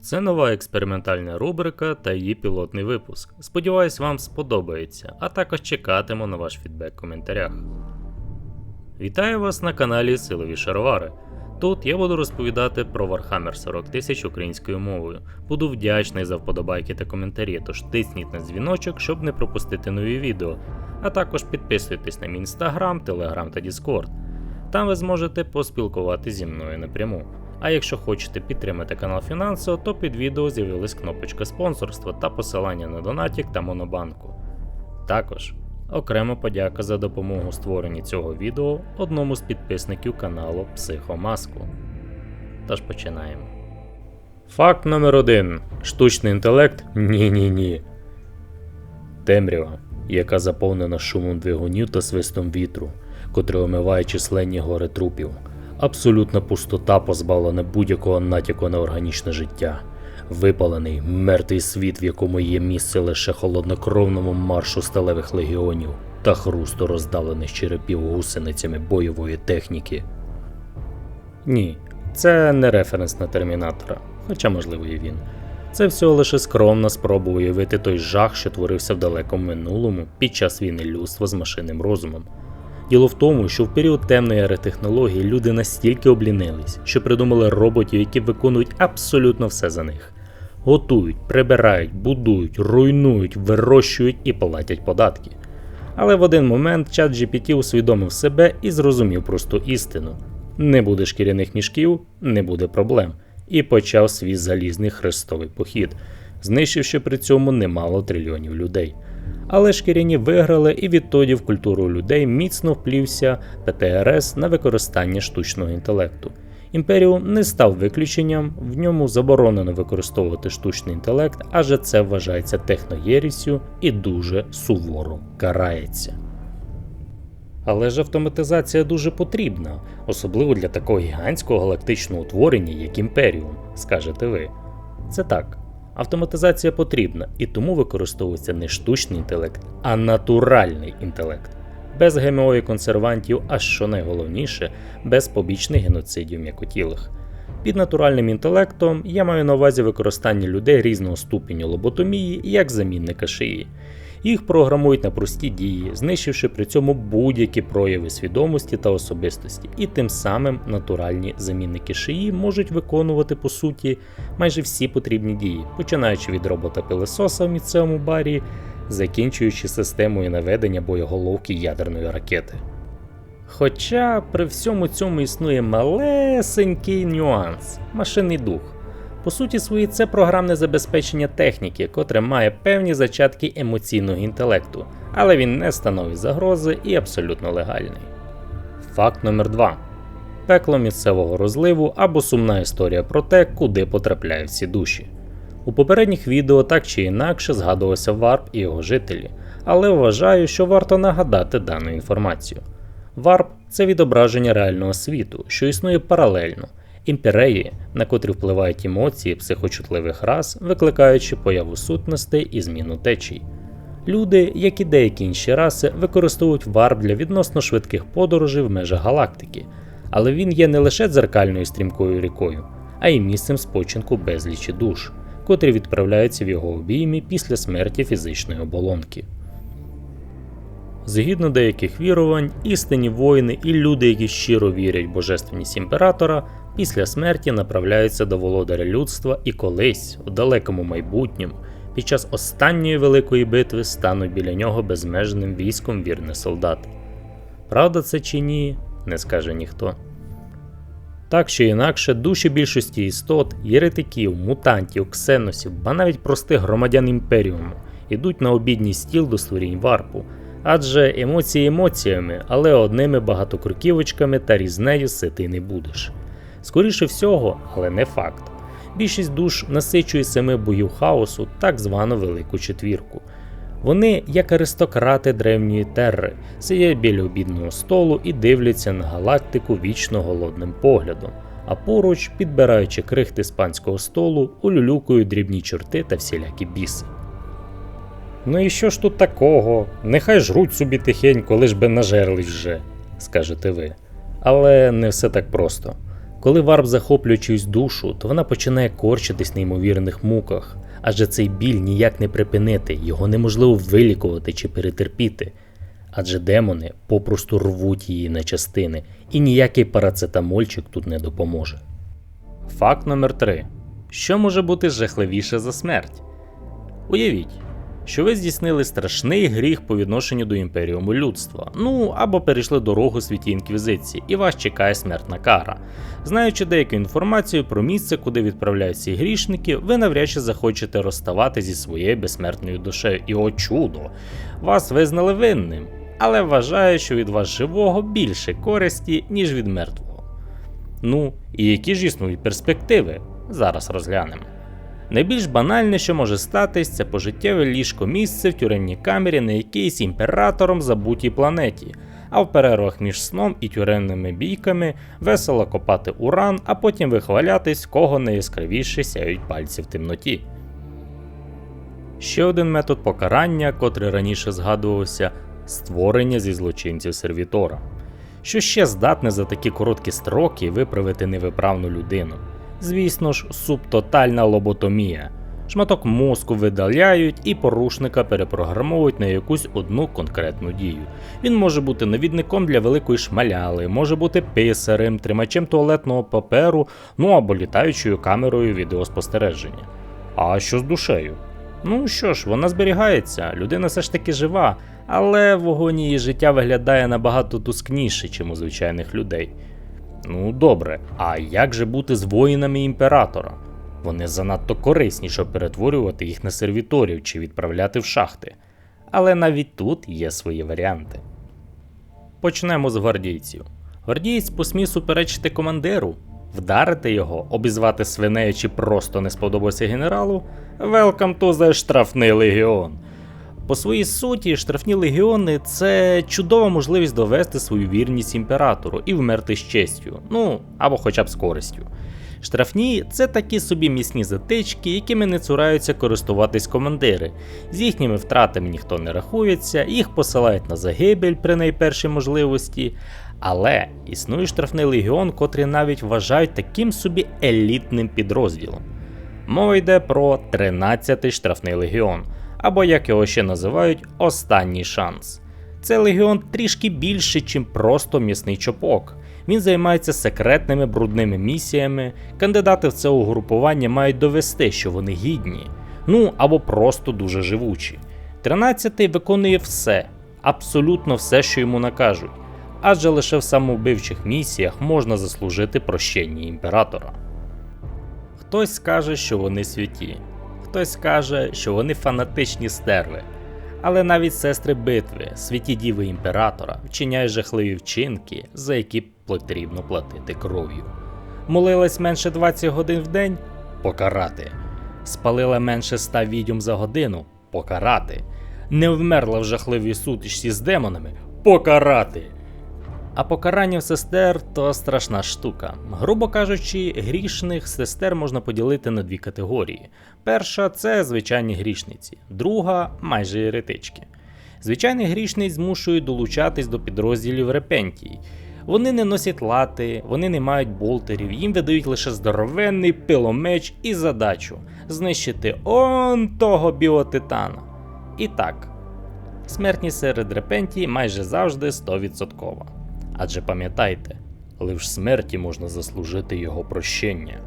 Це нова експериментальна рубрика та її пілотний випуск. Сподіваюсь, вам сподобається, а також чекатиму на ваш фідбек в коментарях. Вітаю вас на каналі Силові Шаровари. Тут я буду розповідати про Warhammer 40 тисяч українською мовою. Буду вдячний за вподобайки та коментарі, тож тисніть на дзвіночок, щоб не пропустити нові відео. А також підписуйтесь на мій інстаграм, телеграм та Діскорд. Там ви зможете поспілкуватися зі мною напряму. А якщо хочете підтримати канал фінансово, то під відео з'явилась кнопочка спонсорства та посилання на Донатік та Монобанку. Також окрема подяка за допомогу створенні цього відео одному з підписників каналу Психомаску. Тож починаємо. Факт номер 1 Штучний інтелект ні-ні ні. Темрява, яка заповнена шумом двигунів та свистом вітру, котрий омиває численні гори трупів. Абсолютна пустота, позбавлена будь-якого натяку на органічне життя. Випалений, мертвий світ, в якому є місце лише холоднокровному маршу сталевих легіонів та хрусту роздавлених черепів гусеницями бойової техніки. Ні, це не референс на термінатора, хоча можливо і він. Це всього лише скромна спроба уявити той жах, що творився в далекому минулому під час війни людства з машинним розумом. Діло в тому, що в період темної ери технології люди настільки облінились, що придумали роботів, які виконують абсолютно все за них. Готують, прибирають, будують, руйнують, вирощують і платять податки. Але в один момент чат GPT усвідомив себе і зрозумів просту істину: не буде шкіряних мішків, не буде проблем, і почав свій залізний хрестовий похід, знищивши при цьому немало трильйонів людей. Але шкіряні виграли, і відтоді в культуру людей міцно вплівся ПТРС на використання штучного інтелекту. Імперіум не став виключенням, в ньому заборонено використовувати штучний інтелект, адже це вважається техноєрісю і дуже суворо карається. Але ж автоматизація дуже потрібна, особливо для такого гігантського галактичного утворення, як імперіум, скажете ви. Це так. Автоматизація потрібна і тому використовується не штучний інтелект, а натуральний інтелект. Без ГМО і консервантів, а що найголовніше, без побічних геноцидів м'якотілих. Під натуральним інтелектом я маю на увазі використання людей різного ступеню лоботомії як замінника шиї. Їх програмують на прості дії, знищивши при цьому будь-які прояви свідомості та особистості, і тим самим натуральні замінники шиї можуть виконувати по суті майже всі потрібні дії, починаючи від робота пилесоса в місцевому барі, закінчуючи системою наведення боєголовки ядерної ракети. Хоча при всьому цьому існує малесенький нюанс машинний дух. По суті своїй, це програмне забезпечення техніки, котре має певні зачатки емоційного інтелекту, але він не становить загрози і абсолютно легальний. Факт номер 2 пекло місцевого розливу або сумна історія про те, куди потрапляють всі душі. У попередніх відео так чи інакше згадувався Варп і його жителі, але вважаю, що варто нагадати дану інформацію. Варп це відображення реального світу, що існує паралельно імперії, на котрі впливають емоції психочутливих рас, викликаючи появу сутностей і зміну течій. Люди, як і деякі інші раси, використовують варп для відносно швидких подорожей в межах галактики, але він є не лише дзеркальною стрімкою рікою, а й місцем спочинку безлічі душ, котрі відправляються в його обіймі після смерті фізичної оболонки. Згідно деяких вірувань, істинні воїни і люди, які щиро вірять в божественність імператора, після смерті направляються до володаря людства і колись, у далекому майбутньому, під час останньої великої битви стануть біля нього безмежним військом вірних солдат. Правда це чи ні, не скаже ніхто. Так чи інакше, душі більшості істот, єретиків, мутантів, ксеносів, ба навіть простих громадян імперіуму йдуть на обідній стіл до створінь варпу, адже емоції емоціями, але одними багатокруківочками та різнею сити не будеш. Скоріше всього, але не факт. Більшість душ насичує семи боїв хаосу, так звану Велику Четвірку. Вони, як аристократи древньої терри, сидять біля обідного столу і дивляться на галактику вічно голодним поглядом, а поруч, підбираючи крихти з панського столу, улюлюкують дрібні чорти та всілякі біси. Ну і що ж тут такого? Нехай жруть собі тихенько, лиш би нажерлись вже, скажете ви. Але не все так просто. Коли варп захоплює чиюсь душу, то вона починає корчитись неймовірних муках, адже цей біль ніяк не припинити, його неможливо вилікувати чи перетерпіти. Адже демони попросту рвуть її на частини, і ніякий парацетамольчик тут не допоможе. Факт номер 3. Що може бути жахливіше за смерть? Уявіть, що ви здійснили страшний гріх по відношенню до імперіуму людства, ну або перейшли дорогу світі інквізиції, і вас чекає смертна кара. Знаючи деяку інформацію про місце, куди відправляються ці грішники, ви навряд чи захочете розставати зі своєю безсмертною душею. І о чудо! Вас визнали винним, але вважаю, що від вас живого більше користі, ніж від мертвого. Ну, і які ж існують перспективи? Зараз розглянемо. Найбільш банальне, що може статись, це пожиттєве ліжко місце в тюремній камері на якійсь імператором забутій планеті, а в перервах між сном і тюремними бійками весело копати уран, а потім вихвалятись, кого найяскравіше сяють пальці в темноті. Ще один метод покарання, котрий раніше згадувався, створення зі злочинців сервітора, що ще здатне за такі короткі строки виправити невиправну людину. Звісно ж, субтотальна лоботомія. Шматок мозку видаляють і порушника перепрограмовують на якусь одну конкретну дію. Він може бути навідником для великої шмаляли, може бути писарем, тримачем туалетного паперу, ну або літаючою камерою відеоспостереження. А що з душею? Ну що ж, вона зберігається, людина все ж таки жива, але вогонь її життя виглядає набагато тускніше, чим у звичайних людей. Ну добре, а як же бути з воїнами імператора? Вони занадто корисні, щоб перетворювати їх на сервіторів чи відправляти в шахти. Але навіть тут є свої варіанти. Почнемо з гвардійців. Гвардієць посмів суперечити командиру, вдарити його, обізвати свинею чи просто не сподобався генералу. Welcome to the штрафний легіон. По своїй суті, штрафні легіони це чудова можливість довести свою вірність імператору і вмерти з честю, ну або хоча б з користю. Штрафні це такі собі місні затички, якими не цураються користуватись командири. З їхніми втратами ніхто не рахується, їх посилають на загибель при найпершій можливості. Але існує штрафний легіон, котрий навіть вважають таким собі елітним підрозділом. Мова йде про 13-й штрафний легіон, або як його ще називають, останній шанс. Це легіон трішки більше, ніж просто м'ясний чопок. Він займається секретними брудними місіями. Кандидати в це угрупування мають довести, що вони гідні, ну або просто дуже живучі. 13-й виконує все, абсолютно все, що йому накажуть, адже лише в самовбивчих місіях можна заслужити прощення імператора. Хтось скаже, що вони святі, хтось каже, що вони фанатичні стерви. Але навіть сестри битви, святі діви імператора, вчиняють жахливі вчинки, за які потрібно платити кров'ю. Молилась менше 20 годин в день покарати. Спалила менше 100 відьом за годину покарати. Не вмерла в жахливій сутичці з демонами покарати. А покарання в сестер то страшна штука. Грубо кажучи, грішних сестер можна поділити на дві категорії. Перша це звичайні грішниці, друга майже еретички. Звичайних грішниць змушують долучатись до підрозділів репентій. Вони не носять лати, вони не мають болтерів, їм видають лише здоровенний пиломеч і задачу знищити он того біотитана. І так, смертність серед репентій майже завжди 100%. Адже пам'ятайте, лише смерті можна заслужити його прощення.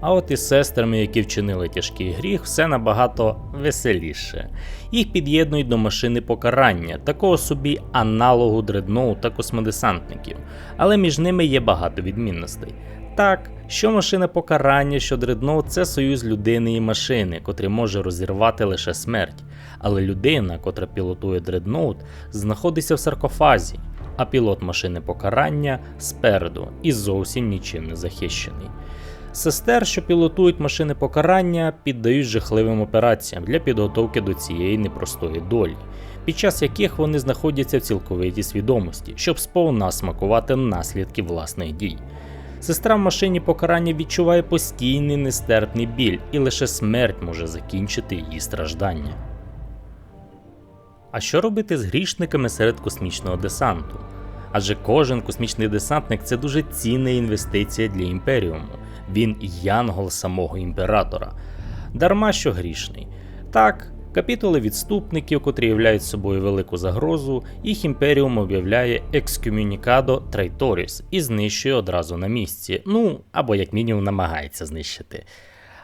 А от із сестрами, які вчинили тяжкий гріх, все набагато веселіше. Їх під'єднують до машини покарання, такого собі аналогу дредноу та космодесантників, але між ними є багато відмінностей. Так, що машина покарання, що дредноут це союз людини і машини, котрий може розірвати лише смерть. Але людина, котра пілотує дредноут, знаходиться в саркофазі, а пілот машини покарання спереду і зовсім нічим не захищений. Сестер, що пілотують машини покарання, піддають жахливим операціям для підготовки до цієї непростої долі, під час яких вони знаходяться в цілковитій свідомості, щоб сповна смакувати наслідки власних дій. Сестра в машині покарання відчуває постійний нестерпний біль, і лише смерть може закінчити її страждання. А що робити з грішниками серед космічного десанту? Адже кожен космічний десантник це дуже цінна інвестиція для імперіуму. Він янгол самого імператора. Дарма що грішний. Так, капітули відступників, котрі являють собою велику загрозу, їх імперіум об'являє екскомунікадо Трайторіс і знищує одразу на місці. Ну або як мінімум намагається знищити.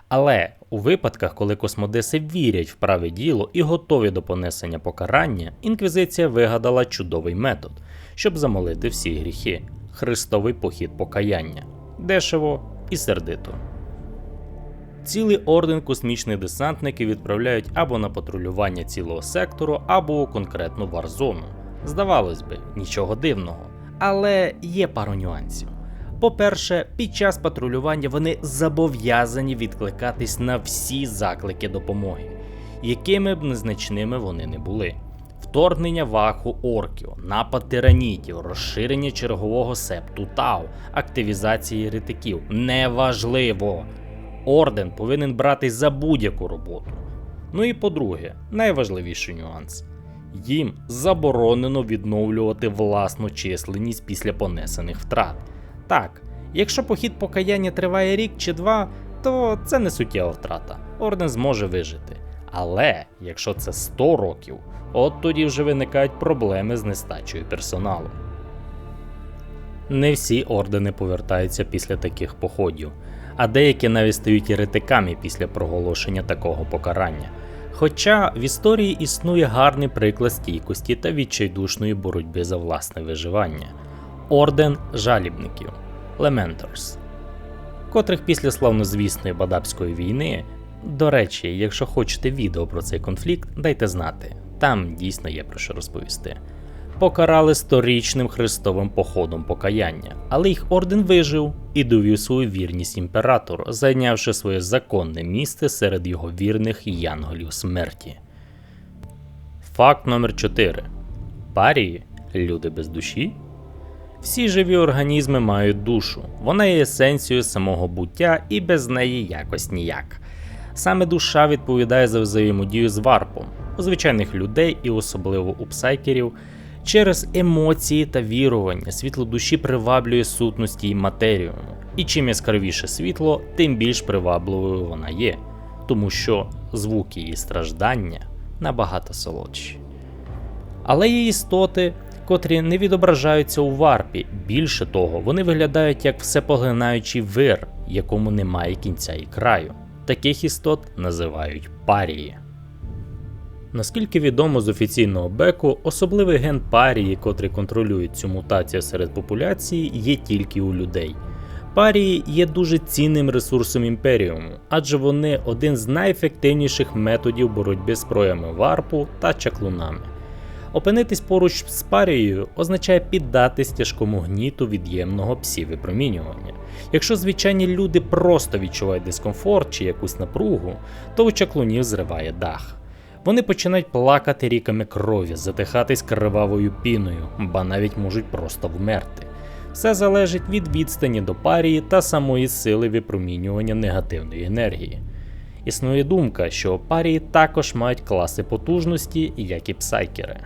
Але у випадках, коли космодеси вірять в праве діло і готові до понесення покарання, інквізиція вигадала чудовий метод, щоб замолити всі гріхи Христовий похід покаяння дешево і сердито. Цілий орден космічних десантників відправляють або на патрулювання цілого сектору, або у конкретну варзону. Здавалось би, нічого дивного. Але є пару нюансів. По-перше, під час патрулювання вони зобов'язані відкликатись на всі заклики допомоги, якими б незначними вони не були. Вторгнення ваху орків, напад тиранітів, розширення чергового септу Тау, активізація єретиків неважливо. Орден повинен братись за будь-яку роботу. Ну і по-друге, найважливіший нюанс: їм заборонено відновлювати власну численність після понесених втрат. Так, якщо похід покаяння триває рік чи два, то це не суттєва втрата. Орден зможе вижити. Але якщо це 100 років, от тоді вже виникають проблеми з нестачею персоналу. Не всі ордени повертаються після таких походів, а деякі навіть стають еретиками після проголошення такого покарання. Хоча в історії існує гарний приклад стійкості та відчайдушної боротьби за власне виживання орден жалібників Лементорс, котрих після славнозвісної Бадабської війни. До речі, якщо хочете відео про цей конфлікт, дайте знати, там дійсно є про що розповісти. Покарали сторічним хрестовим походом покаяння, але їх орден вижив і довів свою вірність імператору, зайнявши своє законне місце серед його вірних янголів смерті. Факт номер 4 Парії люди без душі. Всі живі організми мають душу, вона є есенцією самого буття і без неї якось ніяк. Саме душа відповідає за взаємодію з варпом у звичайних людей і особливо у псайкерів. Через емоції та вірування світло душі приваблює сутності й матеріуму, і чим яскравіше світло, тим більш привабливою вона є, тому що звуки її страждання набагато солодші. Але є істоти, котрі не відображаються у варпі, більше того, вони виглядають як всепоглинаючий вир, якому немає кінця і краю. Таких істот називають парії. Наскільки відомо з офіційного беку, особливий ген парії, котрий контролює цю мутацію серед популяції, є тільки у людей. Парії є дуже цінним ресурсом імперіуму, адже вони один з найефективніших методів боротьби з проями варпу та чаклунами. Опинитись поруч з парією означає піддатись тяжкому гніту від'ємного псівипромінювання. Якщо звичайні люди просто відчувають дискомфорт чи якусь напругу, то у чаклунів зриває дах. Вони починають плакати ріками крові, затихатись кривавою піною, ба навіть можуть просто вмерти. Все залежить від відстані до парії та самої сили випромінювання негативної енергії. Існує думка, що парії також мають класи потужності, як і псайкери.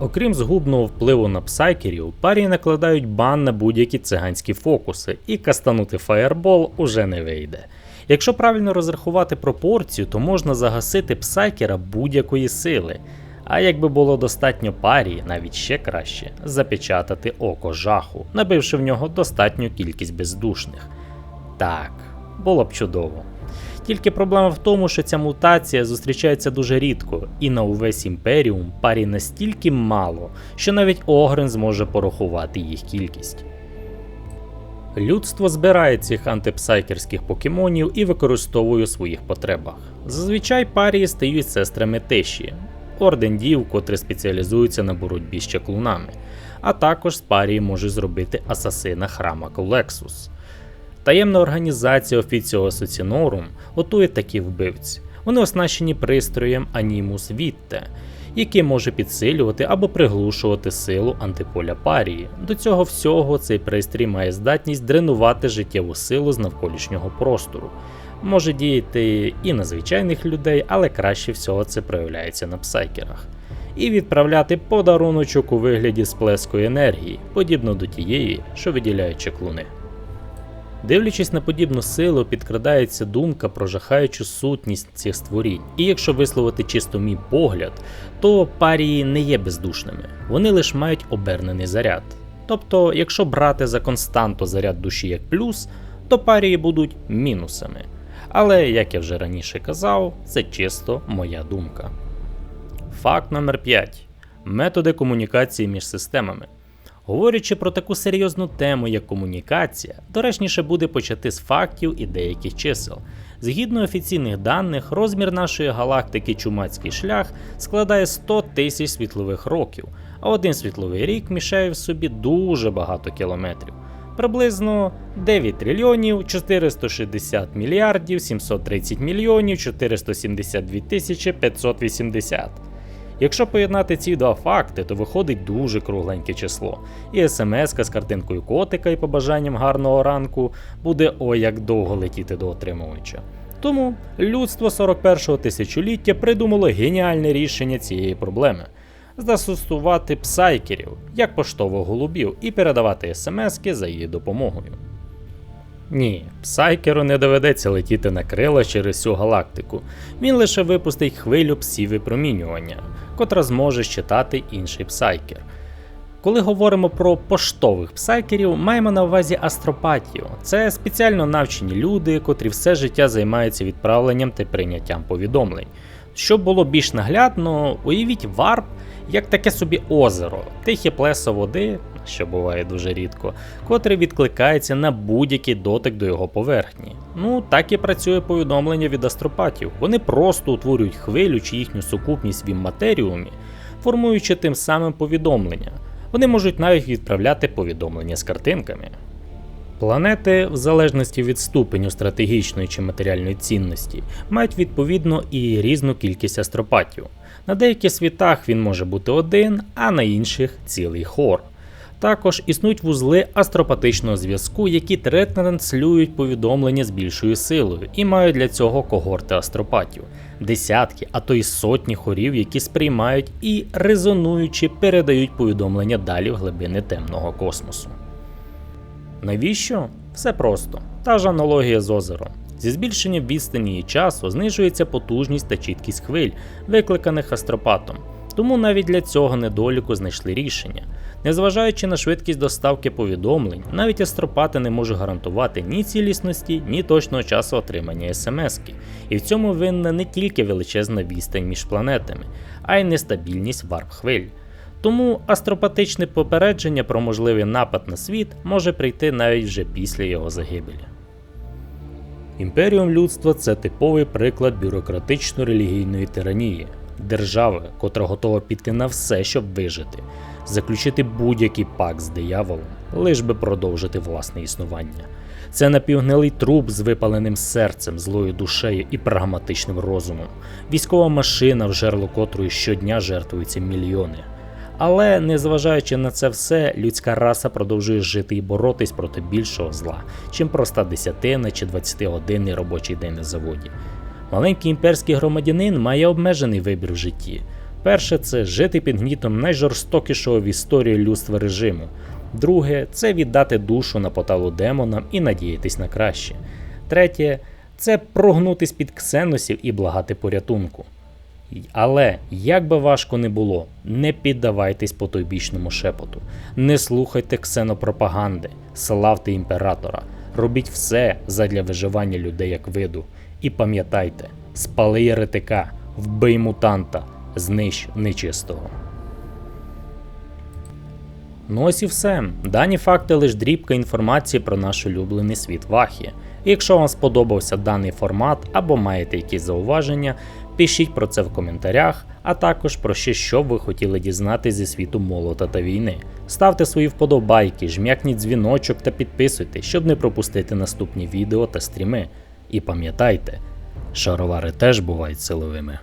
Окрім згубного впливу на псайкерів, парії накладають бан на будь-які циганські фокуси, і кастанути фаєрбол уже не вийде. Якщо правильно розрахувати пропорцію, то можна загасити псайкера будь-якої сили. А якби було достатньо парії, навіть ще краще, запечатати око жаху, набивши в нього достатню кількість бездушних. Так, було б чудово. Тільки проблема в тому, що ця мутація зустрічається дуже рідко, і на увесь імперіум парі настільки мало, що навіть Огрен зможе порахувати їх кількість. Людство збирає цих антипсайкерських покемонів і використовує у своїх потребах. Зазвичай парії стають сестрами теші, орден дів, котрі спеціалізуються на боротьбі з чаклунами, а також з парії може зробити асасина храма Колексус. Таємна організація Офіціо Соцінорум готує такі вбивці. Вони оснащені пристроєм Анімус Вітте, який може підсилювати або приглушувати силу антиполя парії. До цього всього цей пристрій має здатність дренувати життєву силу з навколишнього простору. Може діяти і на звичайних людей, але краще всього це проявляється на псайкерах. і відправляти подаруночок у вигляді сплескої енергії, подібно до тієї, що виділяють чеклуни. Дивлячись на подібну силу, підкрадається думка про жахаючу сутність цих створінь. І якщо висловити чисто мій погляд, то парії не є бездушними, вони лише мають обернений заряд. Тобто, якщо брати за константу заряд душі як плюс, то парії будуть мінусами. Але, як я вже раніше казав, це чисто моя думка. Факт номер 5. Методи комунікації між системами. Говорячи про таку серйозну тему, як комунікація, доречніше буде почати з фактів і деяких чисел. Згідно офіційних даних, розмір нашої галактики Чумацький шлях складає 100 тисяч світлових років, а один світловий рік мішає в собі дуже багато кілометрів. Приблизно 9 трильйонів 460 мільярдів 730 мільйонів 472 тисячі 580. Якщо поєднати ці два факти, то виходить дуже кругленьке число. І смс з картинкою котика і побажанням гарного ранку буде ой як довго летіти до отримувача. Тому людство 41-го тисячоліття придумало геніальне рішення цієї проблеми застосувати псайкерів як поштових голубів і передавати смски за її допомогою. Ні, псайкеру не доведеться летіти на крила через всю галактику, він лише випустить хвилю псів випромінювання, котра зможе щитати інший псайкер. Коли говоримо про поштових псайкерів, маємо на увазі астропатію. Це спеціально навчені люди, котрі все життя займаються відправленням та прийняттям повідомлень. Щоб було більш наглядно, уявіть варп як таке собі озеро, тихе плесо води, що буває дуже рідко, котре відкликається на будь-який дотик до його поверхні. Ну, так і працює повідомлення від астропатів. Вони просто утворюють хвилю чи їхню сукупність в імматеріумі, формуючи тим самим повідомлення. Вони можуть навіть відправляти повідомлення з картинками. Планети, в залежності від ступеню стратегічної чи матеріальної цінності, мають відповідно і різну кількість астропатів. На деяких світах він може бути один, а на інших цілий хор. Також існують вузли астропатичного зв'язку, які транслюють повідомлення з більшою силою і мають для цього когорти астропатів, десятки, а то й сотні хорів, які сприймають і резонуючи передають повідомлення далі в глибини темного космосу. Навіщо? Все просто. Та ж аналогія з озером. Зі збільшенням відстані і часу знижується потужність та чіткість хвиль, викликаних астропатом. Тому навіть для цього недоліку знайшли рішення. Незважаючи на швидкість доставки повідомлень, навіть астропати не можуть гарантувати ні цілісності, ні точного часу отримання смски. І в цьому винна не тільки величезна відстань між планетами, а й нестабільність варп хвиль. Тому астропатичне попередження про можливий напад на світ може прийти навіть вже після його загибелі. Імперіум людства це типовий приклад бюрократично-релігійної тиранії, держави, котра готова піти на все, щоб вижити, заключити будь-який пакт з дияволом, лиш би продовжити власне існування. Це напівгнилий труп з випаленим серцем, злою душею і прагматичним розумом, військова машина, в жерло котрої щодня жертвуються мільйони. Але незважаючи на це все, людська раса продовжує жити і боротись проти більшого зла, чим проста десятина чи 20-годинний робочий день на заводі. Маленький імперський громадянин має обмежений вибір в житті. Перше це жити під гнітом найжорстокішого в історії людства режиму. Друге це віддати душу на поталу демонам і надіятись на краще. Третє це прогнутись під ксеносів і благати порятунку. Але як би важко не було, не піддавайтесь потойбічному шепоту, не слухайте ксенопропаганди, славте імператора, робіть все задля виживання людей як виду. І пам'ятайте, спали єретика, вбий мутанта, знищ нечистого. Ну ось і все. Дані факти лише дрібка інформації про наш улюблений світ Вахі. Якщо вам сподобався даний формат або маєте якісь зауваження, пишіть про це в коментарях, а також про ще що ви хотіли дізнатися зі світу молота та війни. Ставте свої вподобайки, жмякніть дзвіночок та підписуйтесь, щоб не пропустити наступні відео та стріми. І пам'ятайте, шаровари теж бувають силовими.